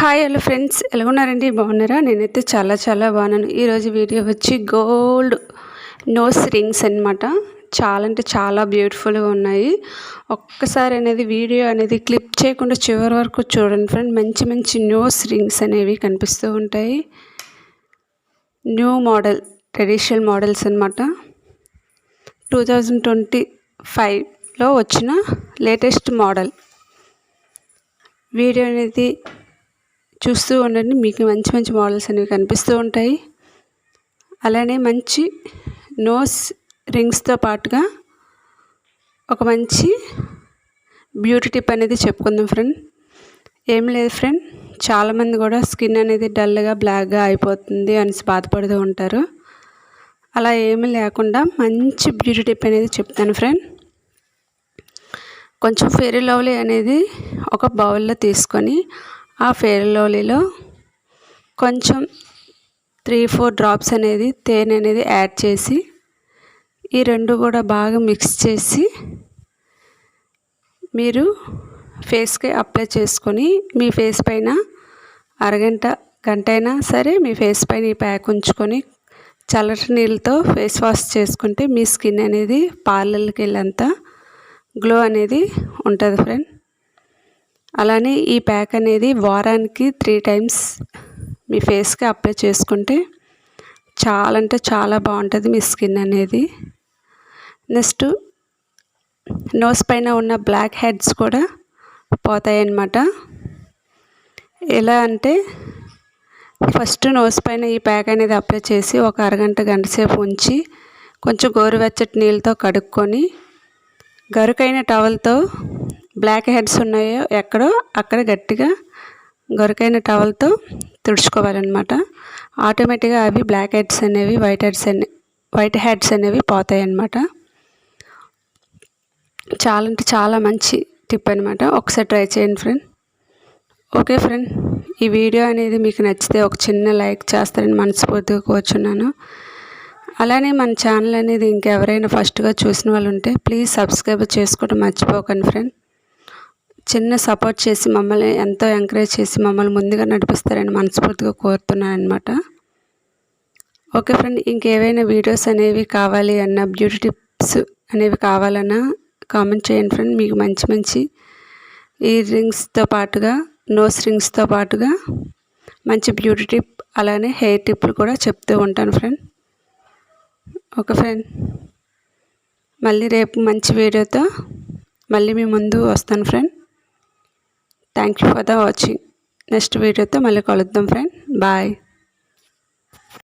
Hi hello friends. ఎలా ఉన్నారండి బాగున్నారా? నేనైతే చాలా చాలా బాగున్నాను. ఈరోజు వీడియో వచ్చి గోల్డ్ నోస్ రింగ్స్ అనమాట చాలా అంటే చాలా బ్యూటిఫుల్గా ఉన్నాయి. ఒక్కసారి అనేది వీడియో అనేది క్లిప్ చేయకుండా చివరి వరకు చూడండి ఫ్రెండ్. మంచి మంచి నోస్ రింగ్స్ అనేవి కనిపిస్తూ ఉంటాయి. న్యూ మోడల్ ట్రెడిషనల్ మోడల్స్ అనమాట టూ థౌజండ్ ట్వంటీ ఫైవ్లో వచ్చిన లేటెస్ట్ మోడల్. వీడియో అనేది చూస్తూ ఉండండి. మీకు మంచి మంచి మోడల్స్ అనేవి కనిపిస్తూ ఉంటాయి. అలానే మంచి నోస్ రింగ్స్తో పాటుగా ఒక మంచి బ్యూటీ టిప్ అనేది చెప్పుకుందాం ఫ్రెండ్. ఏం లేదు ఫ్రెండ్. చాలామంది కూడా స్కిన్ అనేది డల్గా బ్లాక్గా అయిపోతుంది అని బాధపడుతూ ఉంటారు. అలా ఏమీ లేకుండా మంచి బ్యూటీ టిప్ అనేది చెప్తాను ఫ్రెండ్. కొంచెం ఫెరీ లవ్లీ అనేది ఒక బౌల్లో తీసుకొని ఆ ఫెయిర్ లవ్లీలో కొంచెం త్రీ ఫోర్ డ్రాప్స్ అనేది తేనె అనేది యాడ్ చేసి ఈ రెండు కూడా బాగా మిక్స్ చేసి మీరు ఫేస్కి అప్లై చేసుకొని మీ ఫేస్ పైన అరగంట గంట అయినా సరే మీ ఫేస్ పైన ఈ ప్యాక్ ఉంచుకొని చల్లటి నీళ్ళతో ఫేస్ వాష్ చేసుకుంటే మీ స్కిన్ అనేది పార్లర్కి వెళ్ళంతా గ్లో అనేది ఉంటుంది ఫ్రెండ్ అలానే ఈ ప్యాక్ అనేది వారానికి త్రీ టైమ్స్ మీ ఫేస్కి అప్లై చేసుకుంటే చాలా అంటే చాలా బాగుంటుంది మీ స్కిన్ అనేది. నెక్స్ట్ నోస్ పైన ఉన్న బ్లాక్ హెడ్స్ కూడా పోతాయన్నమాట. ఎలా అంటే ఫస్ట్ నోస్ పైన ఈ ప్యాక్ అనేది అప్లై చేసి ఒక అరగంట గంట సేపు ఉంచి కొంచెం గోరువెచ్చటి నీళ్ళతో కడుక్కొని గరుకైన టవల్తో బ్లాక్ హెడ్స్ ఉన్నాయో ఎక్కడో అక్కడ గట్టిగా గొరకైన టవల్తో తుడుచుకోవాలన్నమాట. ఆటోమేటిక్గా అవి బ్లాక్ హెడ్స్ అనేవి వైట్ హెడ్స్ అనే వైట్ హెడ్స్ అనేవి పోతాయి అన్నమాట చాలా అంటే చాలా మంచి టిప్ అనమాట ఒకసారి ట్రై చేయండి ఫ్రెండ్. ఓకే ఫ్రెండ్ ఈ వీడియో అనేది మీకు నచ్చితే ఒక చిన్న లైక్ చేస్తారని మనస్ఫూర్తిగా కూర్చున్నాను. అలానే మన ఛానల్ అనేది ఇంకెవరైనా ఫస్ట్గా చూసిన వాళ్ళు ఉంటే ప్లీజ్ సబ్స్క్రైబ్ చేసుకోవడం మర్చిపోకండి ఫ్రెండ్. చిన్న సపోర్ట్ చేసి మమ్మల్ని ఎంతో ఎంకరేజ్ చేసి మమ్మల్ని ముందుగా నడిపిస్తారని మనస్ఫూర్తిగా కోరుతున్నాను అనమాట ఓకే ఫ్రెండ్ ఇంకేవైనా వీడియోస్ అనేవి కావాలి అన్న బ్యూటీ టిప్స్ అనేవి కావాలన్నా కామెంట్ చేయండి ఫ్రెండ్ మీకు మంచి మంచి ఇయర్ రింగ్స్తో పాటుగా నోస్ రింగ్స్తో పాటుగా మంచి బ్యూటీ టిప్ అలానే హెయిర్ టిప్లు కూడా చెప్తూ ఉంటాను ఫ్రెండ్ ఓకే ఫ్రెండ్ మళ్ళీ రేపు మంచి వీడియోతో మళ్ళీ మీ ముందు వస్తాను friend thank you for the watching next వీడియోతో మళ్ళీ కలుద్దాం ఫ్రెండ్ బాయ్